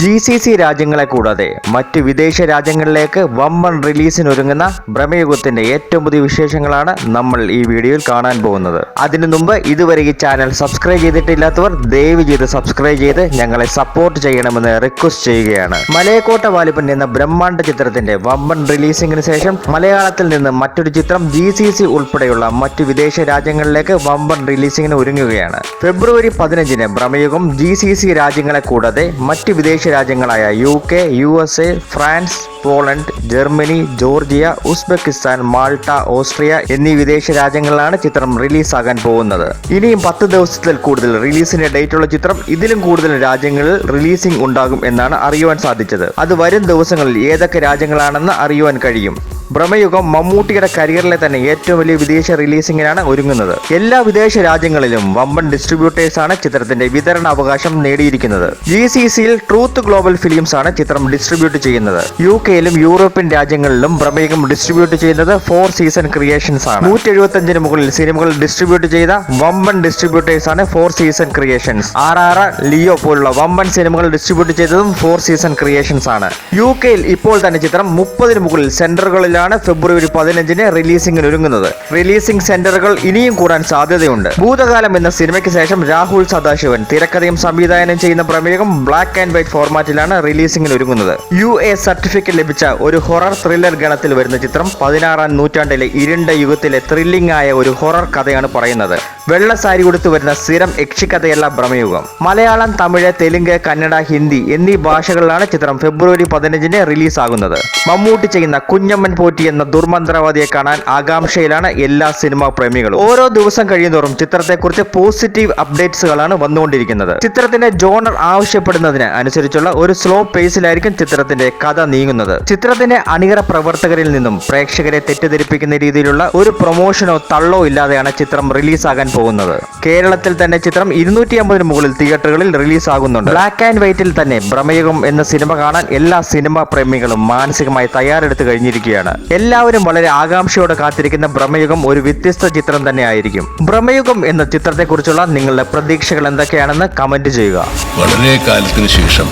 G C C രാജ്യങ്ങളെ കൂടാതെ മറ്റ് വിദേശ രാജ്യങ്ങളിലേക്ക് വമ്പൻ റിലീസിനൊരുങ്ങുന്ന ഭ്രമയുഗത്തിന്റെ ഏറ്റവും പുതിയ വിശേഷങ്ങളാണ് നമ്മൾ ഈ വീഡിയോയിൽ കാണാൻ പോകുന്നത്. അതിനു മുമ്പ് ഇതുവരെ ഈ ചാനൽ സബ്സ്ക്രൈബ് ചെയ്തിട്ടില്ലാത്തവർ ദയവ് ചെയ്ത് സബ്സ്ക്രൈബ് ചെയ്ത് ഞങ്ങളെ സപ്പോർട്ട് ചെയ്യണമെന്ന് റിക്വസ്റ്റ് ചെയ്യുകയാണ്. മലയക്കോട്ട വാലിപ്പൻ എന്ന ബ്രഹ്മാണ്ഡ ചിത്രത്തിന്റെ വമ്പൻ റിലീസിംഗിന് ശേഷം മലയാളത്തിൽ നിന്ന് മറ്റൊരു ചിത്രം ജി സി സി ഉൾപ്പെടെയുള്ള മറ്റ് വിദേശ രാജ്യങ്ങളിലേക്ക് വമ്പൻ റിലീസിംഗിന് ഒരുങ്ങുകയാണ്. ഫെബ്രുവരി പതിനഞ്ചിന് ഭ്രമയുഗം ജി സി സി രാജ്യങ്ങളെ കൂടാതെ മറ്റ് വിദേശ രാജ്യങ്ങളായ U K U S A France Poland Germany Georgia Uzbekistan Malta Austria എന്നീ വിദേശ രാജ്യങ്ങളിലാണ് ചിത്രം റിലീസാകാൻ പോകുന്നത്. ഇനിയും പത്ത് ദിവസത്തിൽ കൂടുതൽ റിലീസിന്റെ ഡേറ്റ് ഉള്ള ചിത്രം ഇതിലും കൂടുതൽ രാജ്യങ്ങളിൽ റിലീസിംഗ് ഉണ്ടാകും എന്നാണ് അറിയുവാൻ സാധിച്ചത്. അത് വരും ദിവസങ്ങളിൽ ഏതൊക്കെ രാജ്യങ്ങളാണെന്ന് അറിയുവാൻ കഴിയും. ഭ്രമയുഗം മമ്മൂട്ടിയുടെ കരിയറിലെ തന്നെ ഏറ്റവും വലിയ വിദേശ റിലീസിംഗിനാണ് ഒരുങ്ങുന്നത്. എല്ലാ വിദേശ രാജ്യങ്ങളിലും വമ്പൻ ഡിസ്ട്രിബ്യൂട്ടേഴ്സാണ് ചിത്രത്തിന്റെ വിതരണ അവകാശം നേടിയിരിക്കുന്നത്. ജി സി സിയിൽ ട്രൂത്ത് ഗ്ലോബൽ ഫിലിംസ് ആണ് ചിത്രം ഡിസ്ട്രിബ്യൂട്ട് ചെയ്യുന്നത്. യു കെയിലും യൂറോപ്യൻ രാജ്യങ്ങളിലും പ്രമേയം ഡിസ്ട്രിബ്യൂട്ട് ചെയ്യുന്നത് ഫോർ സീസൺ ക്രിയേഷൻസ് ആണ്. നൂറ്റി എഴുപത്തഞ്ചിന് മുകളിൽ സിനിമകൾ ഡിസ്ട്രിബ്യൂട്ട് ചെയ്ത വമ്പൻ ഡിസ്ട്രിബ്യൂട്ടേഴ്സ് ആണ് four season creations R R Leo പോലുള്ള വമ്പൻ സിനിമകൾ ഡിസ്ട്രിബ്യൂട്ട് ചെയ്തതും ഫോർ സീസൺ ക്രിയേഷൻസ് ആണ്. യു കെയിൽ ഇപ്പോൾ തന്നെ ചിത്രം മുപ്പതിന് മുകളിൽ സെന്ററുകളിലാണ് ഫെബ്രുവരി പതിനഞ്ചിന് റിലീസിംഗിന് ഒരുങ്ങുന്നത്. റിലീസിംഗ് സെന്ററുകൾ ഇനിയും കൂടാൻ സാധ്യതയുണ്ട്. ഭൂതകാലം എന്ന സിനിമയ്ക്ക് ശേഷം രാഹുൽ സദാശിവൻ തിരക്കഥയും സംവിധാനം ചെയ്യുന്ന പ്രമേയം ബ്ലാക്ക് ആൻഡ് വൈറ്റ് ഫോർമാറ്റിലാണ് റിലീസിംഗിന് ഒരുങ്ങുന്നത്. യു എ സർട്ടിഫിക്കറ്റ് ലഭിച്ച ഒരു ഹൊറർ ത്രില്ലർ ഗണത്തിൽ വരുന്ന ചിത്രം പതിനാറാം നൂറ്റാണ്ടിലെ ഇരുണ്ട യുഗത്തിലെ ത്രില്ലിംഗ് ആയ ഒരു ഹൊറർ കഥയാണ് പറയുന്നത്. വെള്ള സാരി കൊടുത്തു വരുന്ന സ്ഥിരം യക്ഷിക്കഥയല്ല ഭ്രമയുഗം. മലയാളം തമിഴ് തെലുങ്ക് കന്നഡ ഹിന്ദി എന്നീ ഭാഷകളിലാണ് ചിത്രം ഫെബ്രുവരി പതിനഞ്ചിന് റിലീസാകുന്നത്. മമ്മൂട്ടി ചെയ്യുന്ന കുഞ്ഞമ്മൻ പോറ്റി എന്ന ദുർമന്ത്രവാദിയെ കാണാൻ ആകാംക്ഷയിലാണ് എല്ലാ സിനിമാ പ്രേമികളും. ഓരോ ദിവസം കഴിയുന്തോറും ചിത്രത്തെക്കുറിച്ച് പോസിറ്റീവ് അപ്ഡേറ്റ്സുകളാണ് വന്നുകൊണ്ടിരിക്കുന്നത്. ചിത്രത്തിന്റെ ജോണർ ആവശ്യപ്പെടുന്നതിന് അനുസരിച്ചുള്ള ഒരു സ്ലോ പേസിലായിരിക്കും ചിത്രത്തിന്റെ കഥ നീങ്ങുന്നത്. ചിത്രത്തിന്റെ അണിയറ പ്രവർത്തകരിൽ നിന്നും പ്രേക്ഷകരെ തെറ്റിദ്ധരിപ്പിക്കുന്ന രീതിയിലുള്ള ഒരു പ്രൊമോഷനോ തള്ളോ ഇല്ലാതെയാണ് ചിത്രം റിലീസാകാൻ പോകുന്നത്. കേരളത്തിൽ തന്നെ ചിത്രം ഇരുന്നൂറ്റി അമ്പതിന് മുകളിൽ തിയേറ്ററുകളിൽ റിലീസാകുന്നുണ്ട്. ബ്ലാക്ക് ആൻഡ് വൈറ്റിൽ തന്നെ ഭ്രമയുഗം എന്ന സിനിമ കാണാൻ എല്ലാ സിനിമാ പ്രേമികളും മാനസികമായി തയ്യാറെടുത്ത് കഴിഞ്ഞിരിക്കുകയാണ്. എല്ലാവരും വളരെ ആകാംക്ഷയോടെ കാത്തിരിക്കുന്ന ഭ്രമയുഗം ഒരു വ്യത്യസ്ത ചിത്രം തന്നെ ആയിരിക്കും. ഭ്രമയുഗം എന്ന ചിത്രത്തെക്കുറിച്ചുള്ള നിങ്ങളുടെ പ്രതീക്ഷകൾ എന്തൊക്കെയാണെന്ന് കമന്റ് ചെയ്യുക. വളരെ കാലത്തിന് ശേഷം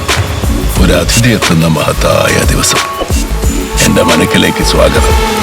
അതിഥി എത്തുന്ന മഹത്തായ ദിവസം. എന്റെ മനക്കിലേക്ക് സ്വാഗതം.